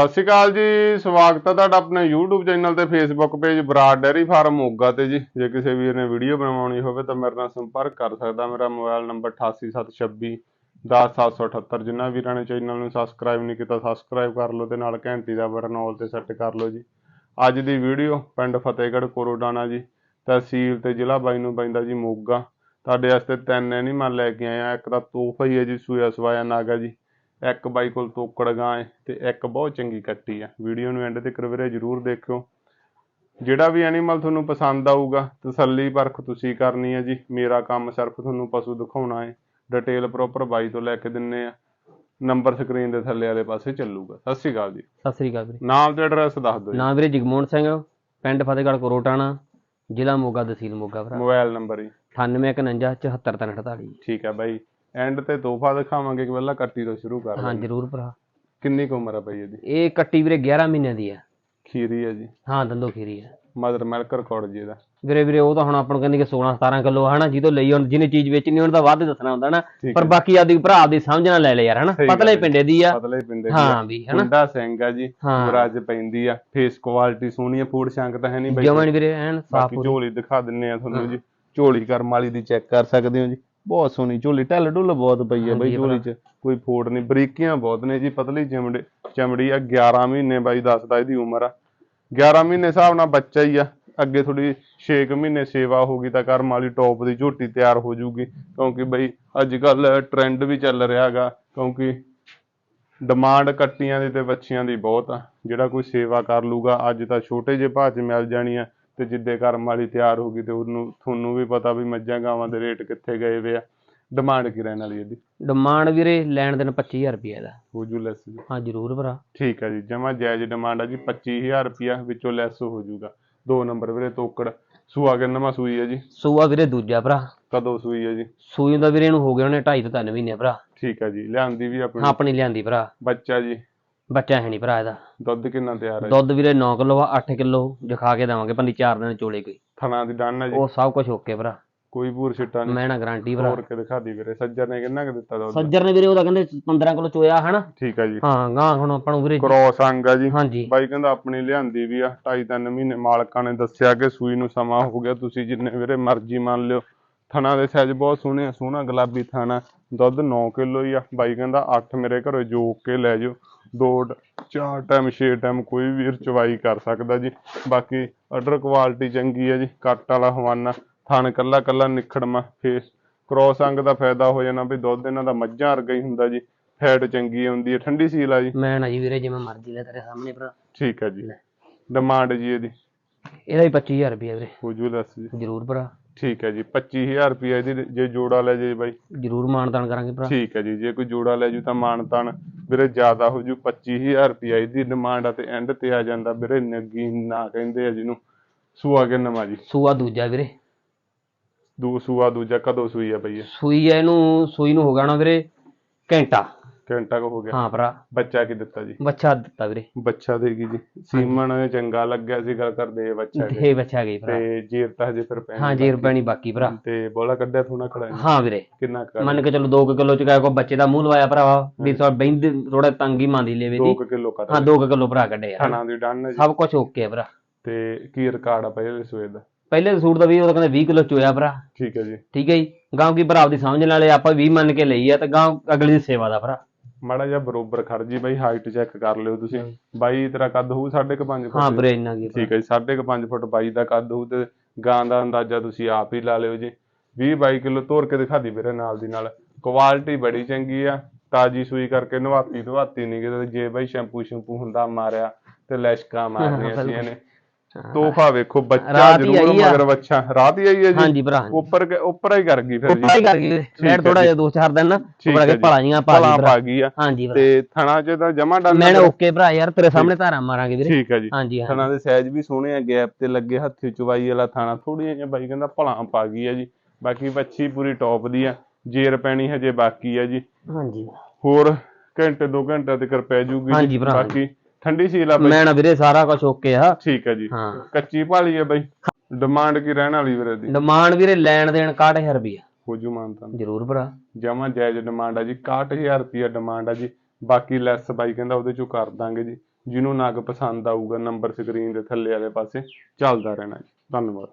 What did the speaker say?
ਸਤਿ ਸ਼੍ਰੀ ਅਕਾਲ ਜੀ, ਸਵਾਗਤ ਹੈ ਤੁਹਾਡਾ ਆਪਣੇ YouTube ਚੈਨਲ ਤੇ Facebook page Brar dairy farm Moga ਤੇ ਜੀ। ਜੇ ਕਿਸੇ ਵੀਰ ਨੇ ਵੀਡੀਓ ਬਣਵਾਉਣੀ ਹੋਵੇ ਤਾਂ ਮੇਰੇ ਨਾਲ ਸੰਪਰਕ ਕਰ ਸਕਦਾ। ਮੇਰਾ ਮੋਬਾਈਲ ਨੰਬਰ 88726 10778 ਜਿਨ੍ਹਾਂ ਵੀਰਾਂ ਨੇ ਚੈਨਲ ਨੂੰ ਸਬਸਕ੍ਰਾਈਬ ਨਹੀਂ ਕੀਤਾ ਸਬਸਕ੍ਰਾਈਬ ਕਰ ਲਓ ਤੇ ਨਾਲ ਘੰਟੀ ਦਾ ਬਟਨ ਆਲ ਤੇ ਸੈੱਟ ਕਰ ਲਓ ਜੀ। ਅੱਜ ਦੀ ਵੀਡੀਓ ਪਿੰਡ ਫਤਿਹਗੜ੍ਹ ਕੋਰੋਡਾਨਾ ਜੀ, ਤਹਿਸੀਲ ਤੇ ਜ਼ਿਲ੍ਹਾ ਬਾਈ ਨੂੰ ਪੈਂਦਾ ਜੀ ਮੋਗਾ। ਤੁਹਾਡੇ ਵਾਸਤੇ ਤਿੰਨ ਐਨੀਮਲ ਲੈ ਕੇ ਆਏ ਆ ਇੱਕ ਤਾਂ ਤੋਹਫਾ ਹੀ ਹੈ ਜੀ ਸੂਆ ਸਵਾਇਆ ਨਾਗਾ ਜੀ। ਇੱਕ ਬਾਈ ਕੋਲ ਤੋਕੜ ਗਾਂ ਹੈ ਤੇ ਇੱਕ ਬਹੁਤ ਚੰਗੀ ਕੱਟੀ ਆ। ਵੀਡੀਓ ਨੂੰ ਐਂਡ ਤੱਕ ਵੀਰੇ ਜਰੂਰ ਦੇਖਿਓ। ਜਿਹੜਾ ਵੀ ਐਨੀਮਲ ਤੁਹਾਨੂੰ ਪਸੰਦ ਆਊਗਾ ਤਸੱਲੀ ਪਰਖ ਤੁਸੀਂ ਕਰਨੀ ਹੈ ਜੀ। ਮੇਰਾ ਕੰਮ ਸਿਰਫ ਤੁਹਾਨੂੰ ਪਸ਼ੂ ਦਿਖਾਉਣਾ ਹੈ ਡਿਟੇਲ ਪ੍ਰੋਪਰ ਬਾਈ ਤੋਂ ਲੈ ਕੇ ਦਿੰਨੇ ਆ। ਨੰਬਰ ਸਕਰੀਨ ਦੇ ਥੱਲੇ ਵਾਲੇ ਪਾਸੇ ਚੱਲੂਗਾ। ਸਤਿ ਸ਼੍ਰੀ ਅਕਾਲ ਜੀ। ਸਤਿ ਸ੍ਰੀ ਅਕਾਲ ਵੀਰੇ। ਨਾਮ ਤੇ ਐਡਰੈਸ ਦੱਸ ਦਿਓ ਨਾਮ ਵੀਰੇ ਜਗਮੋਹਨ ਸਿੰਘ ਪਿੰਡ ਫਤਿਹਗੜ੍ਹ ਕੋਰੋਟਾਣਾ ਜ਼ਿਲ੍ਹਾ ਮੋਗਾ ਤਹਿਸੀਲ ਮੋਗਾ ਭਰਾ। ਮੋਬਾਈਲ ਨੰਬਰ ਜੀ। 9851 74348 ਠੀਕ ਹੈ ਬਾਈ। ਐਂਡ ਤੇ ਤੋਹਫਾ ਦਿਖਾਵਾਂਗੇ ਕਿ ਪਹਿਲਾਂ ਕੱਟੀ ਤੋਂ ਸ਼ੁਰੂ ਕਰ ਹਾਂ ਜਰੂਰ ਭਰਾ। ਕਿੰਨੀ ਕੁ ਉਮਰ ਹੈ ਬਾਈ ਇਹਦੀ? ਇਹ ਕੱਟੀ ਵੀਰੇ 11 ਮਹੀਨਿਆਂ ਦੀ ਆ। ਖੀਰੀ ਹੈ ਜੀ। ਹਾਂ ਦੰਦੋ ਖੀਰੀ ਆ। ਮਦਰ ਮਿਲਕ ਰਿਕਾਰਡ ਜੀ ਇਹਦਾ। ਵੀਰੇ ਵੀਰੇ ਉਹ ਤਾਂ ਹੁਣ ਆਪਾਂ ਨੂੰ ਕਹਿੰਦੇ ਕਿ 16 17 ਕਿਲੋ ਹਨਾ? ਜਿਹਦੋਂ ਲਈ ਹੁਣ ਜਿਹਨੇ ਚੀਜ਼ ਵੇਚਣੀ ਉਹਨੂੰ ਤਾਂ ਵੱਧ ਦੱਸਣਾ ਹੁੰਦਾ ਨਾ ਪਰ। ਬਾਕੀ ਆਦੀ ਭਰਾ ਦੀ ਸਮਝ ਨਾਲ ਲੈ ਲੈ ਯਾਰ ਹਨਾ? ਪਤਲੇ। ਪਿੰਡੇ ਦੀ ਆ। ਪਤਲੇ ਪਿੰਡੇ ਦੀ ਹਾਂ ਵੀ ਹਨਾ? ਮੁੰਡਾ ਸਿੰਘ ਆ ਜੀ। ਮਰਾਜ ਪੈਂਦੀ ਆ। ਫੇਸ ਕੁਆਲਿਟੀ ਸੋਹਣੀ ਆ ਫੂਡ ਸ਼ੰਕ ਤਾਂ ਹੈ ਨਹੀਂ ਬਾਈ। ਜਮਨ ਵੀਰੇ ਐਨ ਸਾਫ਼ ਬਾਕੀ ਝੋਲੀ ਦਿਖਾ ਦਿੰਨੇ ਆ ਤੁਹਾਨੂੰ ਜੀ। ਝੋਲੀ ਕਰਮ ਵਾਲੀ ਦੀ ਚੈੱਕ ਕਰ ਸਕਦੇ ਹੋ ਜੀ। ਬਹੁਤ ਸੋਹਣੀ ਝੋਲੀ ਢੱਲ ਢੁੱਲ ਬਹੁਤ ਪਈ ਆ ਬਾਈ ਝੋਲੀ 'ਚ ਕੋਈ ਫੋੜ ਨਹੀਂ ਬਰੀਕੀਆਂ ਬਹੁਤ ਨੇ ਜੀ ਪਤਲੀ ਚਮੜੀ ਚਮੜੀ ਆ 11 ਮਹੀਨੇ ਬਾਈ ਦੱਸਦਾ ਇਹਦੀ ਉਮਰ ਆ। 11 ਮਹੀਨੇ ਹਿਸਾਬ ਨਾਲ ਬੱਚਾ ਹੀ ਆ ਅੱਗੇ ਥੋੜੀ 6 ਮਹੀਨੇ ਸੇਵਾ ਹੋਗੀ ਤਾਂ ਕਰਮ ਵਾਲੀ ਟੌਪ ਦੀ ਝੋਟੀ ਤਿਆਰ ਹੋ ਜੂਗੀ ਕਿਉਂਕਿ ਬਈ ਅੱਜ ਕੱਲ ਟ੍ਰੈਂਡ ਵੀ ਚੱਲ ਰਿਹਾਗਾ ਕਿਉਂਕਿ ਡਿਮਾਂਡ ਕੱਟੀਆਂ ਦੀ ਤੇ ਬੱਚੀਆਂ ਦੀ ਬਹੁਤ ਆ ਜਿਹੜਾ ਕੋਈ ਸੇਵਾ ਕਰ ਲੂਗਾ ਅੱਜ ਤਾਂ ਛੋਟੇ ਜਿਹੇ ਭਾਅ 'ਚ ਮਿਲ ਜਾਣੀਆਂ ਤੇ ਜਿੱਦੇ ਕਰਮ ਵਾਲੀ ਤਿਆਰ ਹੋ ਗਈ ਤੇ ਉਹਨੂੰ ਤੁਹਾਨੂੰ ਵੀ ਪਤਾ ਵੀ ਮੱਝਾਂ ਗਾਵਾਂ ਦੇ ਰੇਟ ਕਿੱਥੇ ਗਏ ਵੇ ਆ। ਡਿਮਾਂਡ ਕੀ ਰਹਿਣ ਵਾਲੀ ਇਹਦੀ? ਡਿਮਾਂਡ ਵੀਰੇ ਲੈਣ ਦੇਣ 25000 ਰੁਪਏ ਦਾ। ਹੋ ਜੂ ਲੈਸ ਹਾਂ ਜਰੂਰ ਭਰਾ। ਠੀਕ ਹੈ ਜੀ ਜਮਾ ਜਾਇਜ਼ ਡਿਮਾਂਡ ਆ ਜੀ 25000 ਰੁਪਿਆ ਵਿੱਚੋਂ ਲੈਸ ਹੋ ਜੂਗਾ। ਦੋ ਨੰਬਰ ਵੀਰੇ ਤੋਕੜ। ਸੂਆ ਕਿੰਨਵਾਂ ਸੂਈ ਹੈ ਜੀ? ਸੂਆ ਵੀਰੇ ਦੂਜਾ ਭਰਾ। ਕਦੋਂ ਸੂਈ ਹੈ ਜੀ? ਸੂਈ ਦਾ ਵੀਰੇ ਨੂੰ ਹੋ ਗਏ ਉਹਨੇ 2.5 ਤੋਂ 3 ਮਹੀਨੇ ਭਰਾ। ਠੀਕ ਹੈ ਜੀ ਲਿਆਂਦੀ ਵੀ ਹਾਂ ਆਪਣੀ ਆਪਣੀ ਲਿਆਂਦੀ ਭਰਾ। ਬੱਚਾ ਜੀ। ਬੱਚਾ ਹੈ ਨਹੀਂ ਭਰਾ ਇਹਦਾ। ਦੁੱਧ ਕਿੰਨਾ ਤਿਆਰ ਹੈ? ਦੁੱਧ ਵੀਰੇ 9 ਕਿਲੋ ਆ 8 ਕਿਲੋ ਜਖਾ ਕੇ ਦੇਵਾਂਗੇ ਪੰਦੀ 4 ਦਿਨ ਚੋਲੇ ਕੋਈ। ਥਣਾ ਦੀ ਡੰਨ ਹੈ ਜੀ। ਉਹ ਸਭ ਕੁਝ ਓਕੇ ਭਰਾ। ਕੋਈ ਭੂਰ ਛਿੱਟਾ ਨਹੀਂ ਮੈਂ ਨਾ ਗਾਰੰਟੀ ਭਰਾ। ਹੋਰ ਕੇ ਦਿਖਾ ਦੀ ਵੀਰੇ। ਸੱਜਰ ਨੇ ਕਿੰਨਾ ਕੁ ਦਿੱਤਾ ਦੁੱਧ? ਸੱਜਰ ਨੇ ਵੀਰੇ ਉਹਦਾ ਕਹਿੰਦੇ 15 ਕਿਲੋ ਚੋਇਆ ਹਨਾ। ਠੀਕ ਹੈ ਜੀ। ਹਾਂ ਗਾਂ ਹੁਣ ਆਪਾਂ ਨੂੰ ਵੀਰੇ ਕ੍ਰੋਸ ਅੰਗ ਆ ਜੀ। ਹਾਂਜੀ। ਬਾਈ ਕਹਿੰਦਾ ਆਪਣੀ ਲਿਆਂਦੀ ਵੀ ਆ ਢਾਈ ਤਿੰਨ ਮਹੀਨੇ ਮਾਲਕਾਂ ਨੇ ਦੱਸਿਆ ਕਿ ਸੂਈ ਨੂੰ ਸਮਾਂ ਹੋ ਗਿਆ। ਤੁਸੀਂ ਜਿੰਨੇ ਵੀਰੇ ਮਰਜ਼ੀ ਮੰਨ ਲਿਓ। ਥਣਾ ਦੇ ਸਾਈਜ਼ ਬਹੁਤ ਸੋਹਣੇ ਆ ਸੋਹਣਾ ਗੁਲਾਬੀ ਥਾਣਾ ਦੁੱਧ 9 ਕਿਲੋ ਹੀ ਆ। ਬਾਈ ਕਹਿੰਦਾ 8 ਮੇਰੇ ਘਰੋਂ ਜੋਕ ਕੇ ਲੈ ਜਾਓ ਦੋ ਚਾਰ ਟਾਈਮ ਛੇ ਟਾਈਮ ਕੋਈ ਵੀਰ ਚਵਾਈ ਕਰ ਸਕਦਾ ਜੀ। ਬਾਕੀ ਆਰਡਰ ਕੁਆਲਿਟੀ ਚੰਗੀ ਹੈ ਜੀ ਕੱਟ ਵਾਲਾ ਹਵਾਨਾ ਥਣ ਕੱਲਾ ਕੱਲਾ ਨਿਖੜਮਾ ਫੇਸ ਕ੍ਰੋਸ ਅੰਗ ਦਾ ਫਾਇਦਾ ਹੋ ਜਾਣਾ ਵੀ ਦੁੱਧ ਇਹਨਾਂ ਦਾ ਮੱਝਾਂ ਵਰਗਾ ਹੀ ਹੁੰਦਾ ਜੀ ਫੈਟ ਚੰਗੀ ਹੁੰਦੀ ਹੈ ਠੰਡੀ ਸੀਲ ਆ ਜੀ। ਮੈਂ ਨਾ ਜੀ ਵੀਰੇ ਜਿਵੇਂ ਮਰਜ਼ੀ ਲੈ ਤੇਰੇ ਸਾਹਮਣੇ ਭਰਾ। ਠੀਕ ਹੈ ਜੀ। ਡਿਮਾਂਡ ਜੀ ਇਹਦੀ। ਇਹਦਾ ਹੀ 25000 ਰੁਪਏ ਵੀਰੇ। ਹੋ ਜੂ ਦੱਸ ਜੀ। ਜਰੂਰ ਭਰਾ। ਠੀਕ ਹੈ ਜੀ 25000 ਰੁਪਏ ਇਹਦੀ ਜੇ ਜੋੜਾ ਲੈ ਜੇ ਬਾਈ। ਜਰੂਰ ਮਾਨਤਾਨ ਕਰਾਂਗੇ ਭਰਾ। ਠੀਕ ਹੈ ਜੀ ਜੇ ਕੋਈ ਜੋੜਾ ਲੈ ਜੂ ਤਾਂ ਮਾਨ ਤਾਨ ਵੀਰੇ ਜ਼ਿਆਦਾ ਹੋ ਜੂ 25000 ਰੁਪਏ ਇਹਦੀ ਡਿਮਾਂਡ ਆ ਤੇ ਐਂਡ ਤੇ ਆ ਜਾਂਦਾ। ਵੀਰੇ ਨਗੀ ਨਾ ਕਹਿੰਦੇ ਆ ਜਿਹਨੂੰ। ਸੂਆ ਕੇ ਨਵਾਂ ਜੀ? ਸੂਆ ਦੂਜਾ ਵੀਰੇ। ਦੂ ਸੂਆ ਦੂਜਾ ਕਦੋਂ ਸੂਈ ਆ ਬਈ ਇਹ? ਸੂਈ ਆ ਇਹਨੂੰ ਸੂਈ ਨੂੰ ਹੋ ਗਿਆ ਨਾ ਵੀਰੇ ਘੰਟਾ। ਘੰਟਾ ਕੁ ਹੋ ਗਿਆ। ਹਾਂ ਭਰਾ। ਬੱਚਾ ਕੀ ਦਿੱਤਾ ਜੀ? ਬੱਚਾ ਦਿੱਤਾ ਵੀਰੇ। ਬੱਚਾ ਦੇਗੀ ਜੀ? ਸੀਮਨ ਚੰਗਾ ਲੱਗਿਆ ਸੀ ਗੱਲ ਕਰਦੇ ਬੱਚਾ ਕੇ। ਇਹ ਬੱਚਾ ਗਈ ਭਰਾ। ਤੇ ਜੀਰ ਤਾਂ ਹਜੇ ਫਿਰ ਪੈਣੀ ਹਾਂ ਜੀਰ ਪੈਣੀ ਬਾਕੀ ਭਰਾ। ਤੇ ਬੋਲਾ ਕੱਢਿਆ ਥੋੜਾ ਖੜਾ। ਹਾਂ ਵੀਰੇ। ਕਿੰਨਾ ਕਰ ਮੰਨ ਕੇ ਚਲੋ 2 ਕਿਲੋ ਚ ਕੋ ਬੱਚੇ ਦਾ ਮੂੰਹ ਲਵਾਇਆ ਭਰਾਵਾ ਵੀ ਥੋੜਾ ਬੈਂਦ ਥੋੜਾ ਤੰਗੀ ਮੰਦੀ ਲੈਵੇ ਦੀ। 2 ਕਿਲੋ ਕਰ ਹਾਂ 2 ਕਿਲੋ ਭਰਾ ਕੱਢੇ ਯਾਰ ਖਾਣਾ ਦੀ ਡਨ ਸਭ ਕੁਝ ਓਕੇ ਭਰਾ। ਤੇ ਕੀ ਰਿਕਾਰਡ ਆ ਪਹਿਲੇ ਸੂਏ ਦਾ? ਪਹਿਲੇ ਸੂਟ ਦਾ ਵੀ ਉਹ ਕਹਿੰਦੇ 20 ਕਿਲੋ ਚੋਇਆ ਭਰਾ। ਠੀਕ ਹੈ ਜੀ। ਠੀਕ ਹੈ ਜੀ। ਗਾਂਵ ਕੀ ਭਰਾ ਦੀ ਸਮਝ ਨਾਲੇ ਆਪਾਂ 20 ਮੰਨ ਕੇ ਲਈ ਆ ਤੇ ਗਾਂਵ ਅਗਲੀ ਦੀ ਸੇਵਾ ਦਾ ਭਰਾ। ਮਾੜਾ ਜਿਹਾ ਬਰੋਬਰ ਖੜ ਜੀ ਬਾਈ ਹਾਈਟ ਚੈੱਕ ਕਰ ਲਿਓ ਤੁਸੀਂ। ਬਾਈ ਤੇਰਾ ਕੱਦ ਹੋਊ 5.5 ਹਾਂ ਫੁੱਟ ਵੀਰੇ ਇੰਨਾ ਕੀ। ਠੀਕ ਹੈ ਜੀ 5.5 ਫੁੱਟ ਬਾਈ ਦਾ ਕੱਦ ਹੋਊ ਤੇ ਗਾਂ ਦਾ ਅੰਦਾਜ਼ਾ ਤੁਸੀਂ ਆਪ ਹੀ ਲਾ ਲਿਓ ਜੀ। 20 22 ਕਿਲੋ ਤੋਰ ਕੇ ਦਿਖਾ ਦੀ ਵੀਰੇ ਨਾਲ ਦੀ ਨਾਲ। ਕੁਆਲਿਟੀ ਬੜੀ ਚੰਗੀ ਆ ਤਾਜੀ ਸੂਈ ਕਰਕੇ ਨਵਾਤੀ ਧਵਾਤੀ ਨਹੀਂ ਕਿਤੇ ਜੇ ਬਾਈ ਸ਼ੈਂਪੂ ਸ਼ੈਂਪੂ ਹੁੰਦਾ ਮਾਰਿਆ ਤੇ ਲੈਸ਼ਕਾਂ ਮਾਰਨੀਆਂ ਸੀ ਇਹਨੇ। ਤੋਹਫਾ ਵੇਖੋ ਬੱਚਾ ਜ਼ਰੂਰ। ਮਗਰ ਬੱਚਾ। ਰਾਤ ਹੀ ਆਈ ਹੈ ਜੀ? ਹਾਂਜੀ ਭਰਾ। ਉੱਪਰ ਉੱਪਰ ਹੀ ਕਰ ਗਈ ਫਿਰ ਜੀ। ਉੱਪਰ ਹੀ ਕਰ ਗਈ। ਲੈਟ ਥੋੜਾ। ਜਿਹਾ ਦੋ ਚਾਰ ਦਿਨ ਨਾ ਉੱਪਰ ਕੇ। ਭਲਾਈਆਂ ਪਾ ਲਈ ਭਰਾ। ਗਈ ਆ। ਹਾਂਜੀ ਭਰਾ। ਤੇ ਥਣਾ ਚ ਤਾਂ ਜਮਾ ਡਨ ਮੈਂ ਓਕੇ ਭਰਾ ਯਾਰ ਤੇਰੇ ਸਾਹਮਣੇ ਧਾਰਾ ਮਾਰਾਂਗੇ ਵੀਰੇ। ਠੀਕ ਹੈ ਜੀ। ਹਾਂਜੀ ਥਣਾ ਦੇ ਸਾਈਜ਼ ਵੀ ਸੋਹਣੇ ਆ ਗੈਪ ਤੇ ਲੱਗੇ ਹੱਥੀ ਚੁਵਾਈ ਵਾਲਾ ਥਾਣਾ। ਥੋੜੀਆਂ ਜਿਹੀਆਂ ਬਾਈ ਕਹਿੰਦਾ ਭਲਾਂ ਪਾ ਗਈ ਆ ਜੀ। ਬਾਕੀ ਵੱਛੀ ਪੂਰੀ ਟੌਪ ਦੀ ਆ। ਜੇਰ ਪੈਣੀ ਹਜੇ ਬਾਕੀ ਆ ਜੀ। ਹਾਂਜੀ ਹੋਰ ਘੰਟੇ ਦੋ ਘੰਟੇ ਤੱਕ ਪੈ ਜੂਗੀ ਬਾਕੀ ਠੰਡੀ ਸੀਲ ਆ ਬਾਈ। ਮੈਂ ਨਾ ਵੀਰੇ ਸਾਰਾ ਕੁਝ ਓਕੇ ਆ। ਠੀਕ ਹੈ ਜੀ। ਹਾਂ। ਕੱਚੀ ਭਾਲੀ ਆ ਬਾਈ। ਡਿਮਾਂਡ ਕੀ ਰਹਿਣ ਵਾਲੀ ਵੀਰੇ ਦੀ? ਡਿਮਾਂਡ ਵੀਰੇ ਲੈਣ ਦੇਣ 61000 ਰੁਪਏ ਹੋ ਜੂ ਮਾਨਤਾ ਜਰੂਰ ਭਰਾ। ਜਮਾ ਜਾਇਜ਼ ਡਿਮਾਂਡ ਆ ਜੀ 61000 ਰੁਪਿਆ ਡਿਮਾਂਡ ਆ ਜੀ। ਬਾਕੀ ਲੈਸ ਬਾਈ ਕਹਿੰਦਾ ਉਹਦੇ ਚੋਂ ਕਰ ਦਾਂਗੇ ਜੀ। ਜਿਹਨੂੰ ਨਗ ਪਸੰਦ ਆਊਗਾ ਨੰਬਰ ਸਕਰੀਨ ਦੇ ਥੱਲੇ ਵਾਲੇ ਪਾਸੇ ਚੱਲਦਾ ਰਹਿਣਾ ਜੀ। ਧੰਨਵਾਦ।